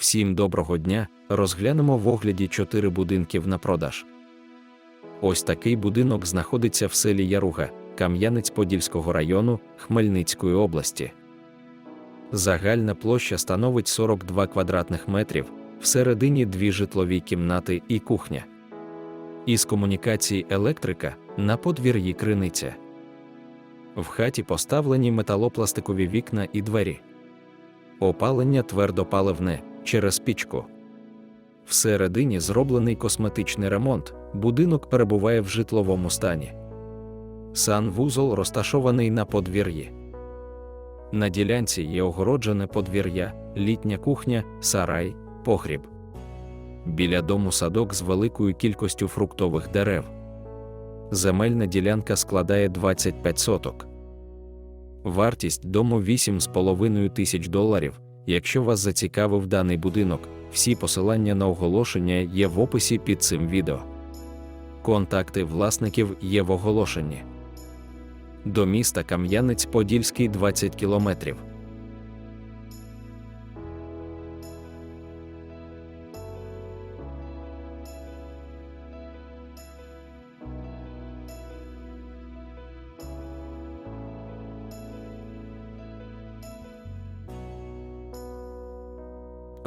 Всім доброго дня! Розглянемо в огляді чотири будинків на продаж. Ось такий будинок знаходиться в селі Яруга, Кам'янець-Подільського району Хмельницької області. Загальна площа становить 42 квадратних метрів, всередині дві житлові кімнати і кухня. Із комунікацій електрика на подвір'ї криниця. В хаті поставлені металопластикові вікна і двері. Опалення твердопаливне через пічку. Всередині зроблений косметичний ремонт, будинок перебуває в житловому стані. Санвузол розташований на подвір'ї. На ділянці є огороджене подвір'я, літня кухня, сарай, погріб. Біля дому садок з великою кількістю фруктових дерев. Земельна ділянка складає 25 соток. Вартість дому 8,5 тисяч доларів. Якщо вас зацікавив даний будинок, всі посилання на оголошення є в описі під цим відео. Контакти власників є в оголошенні. До міста Кам'янець-Подільський 20 кілометрів.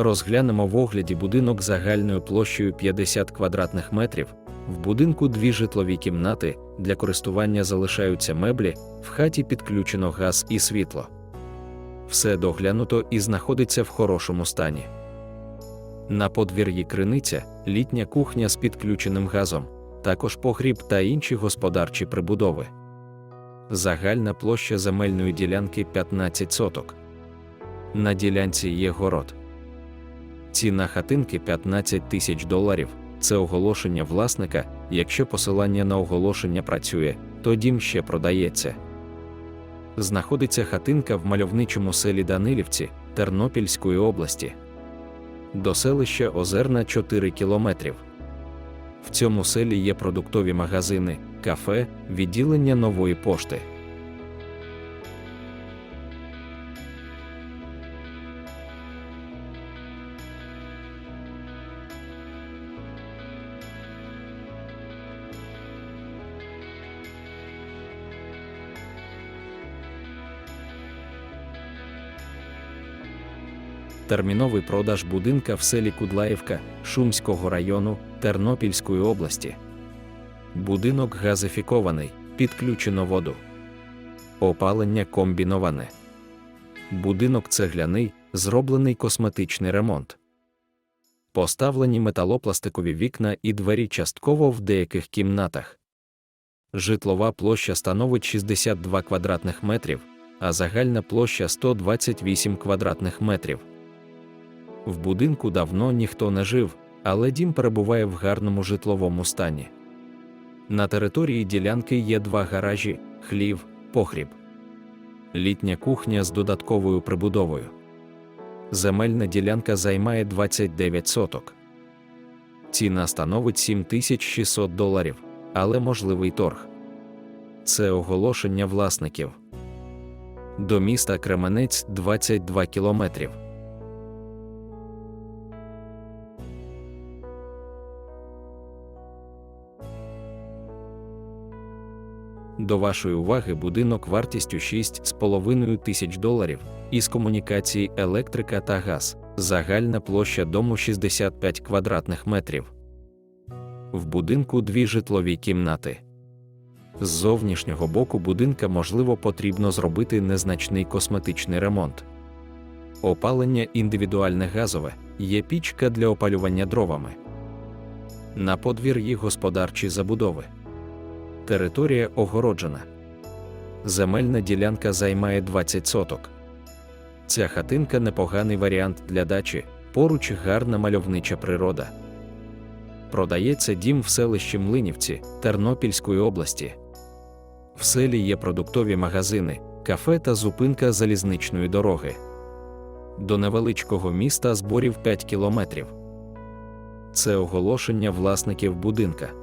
Розглянемо в огляді будинок загальною площею 50 квадратних метрів. В будинку дві житлові кімнати, для користування залишаються меблі, в хаті підключено газ і світло. Все доглянуто і знаходиться в хорошому стані. На подвір'ї криниця, літня кухня з підключеним газом, також погріб та інші господарчі прибудови. Загальна площа земельної ділянки 15 соток. На ділянці є город. Ціна хатинки 15 тисяч доларів. Це оголошення власника. Якщо посилання на оголошення працює, то дім ще продається. Знаходиться хатинка в мальовничому селі Данилівці Тернопільської області. До селища Озерна 4 кілометрів. В цьому селі є продуктові магазини, кафе, відділення нової пошти. Терміновий продаж будинка в селі Кудлаївка Шумського району Тернопільської області. Будинок газифікований, підключено воду. Опалення комбіноване. Будинок цегляний, зроблений косметичний ремонт. Поставлені металопластикові вікна і двері частково в деяких кімнатах. Житлова площа становить 62 квадратних метрів, а загальна площа 128 квадратних метрів. В будинку давно ніхто не жив, але дім перебуває в гарному житловому стані. На території ділянки є два гаражі, хлів, погріб, літня кухня з додатковою прибудовою. Земельна ділянка займає 29 соток. Ціна становить 7600 доларів, але можливий торг. Це оголошення власників. До міста Кременець 22 кілометрів. До вашої уваги будинок вартістю 6,5 тисяч доларів із комунікації електрика та газ, загальна площа дому 65 квадратних метрів. В будинку дві житлові кімнати. З зовнішнього боку будинка можливо потрібно зробити незначний косметичний ремонт. Опалення індивідуальне газове, є пічка для опалювання дровами. На подвір'ї господарчі забудови. Територія огороджена. Земельна ділянка займає 20 соток. Ця хатинка непоганий варіант для дачі, поруч гарна мальовнича природа. Продається дім в селищі Млинівці Тернопільської області. В селі є продуктові магазини, кафе та зупинка залізничної дороги. До невеличкого міста зборів 5 кілометрів. Це оголошення власників будинка.